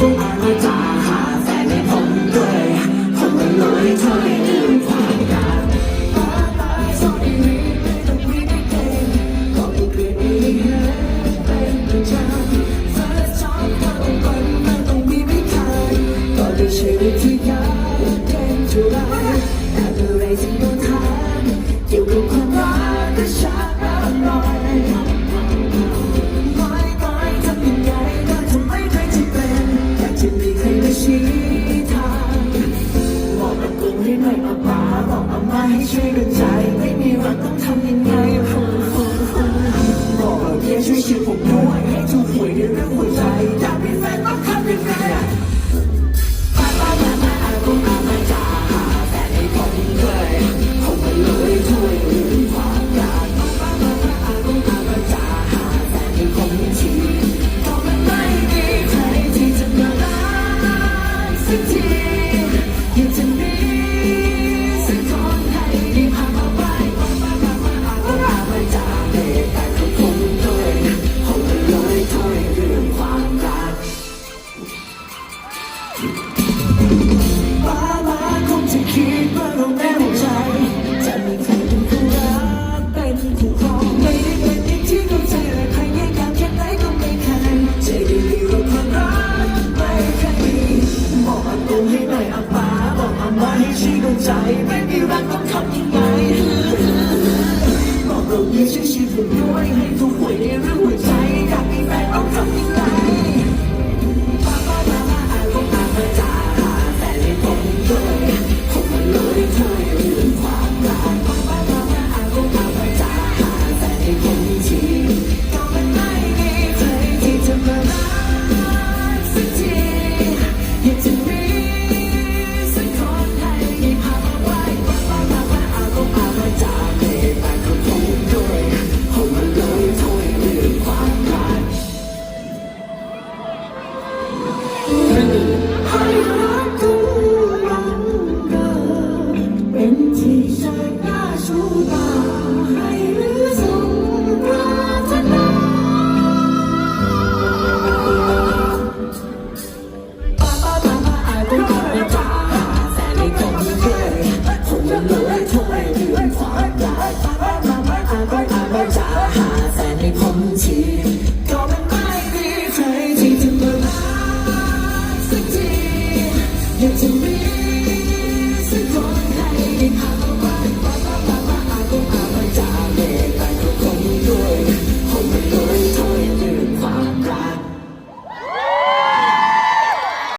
คงอาจจะหาแฟนให้ผมด้วยผมก็น้อยเท่าไหร่ลืม Blanco. Don't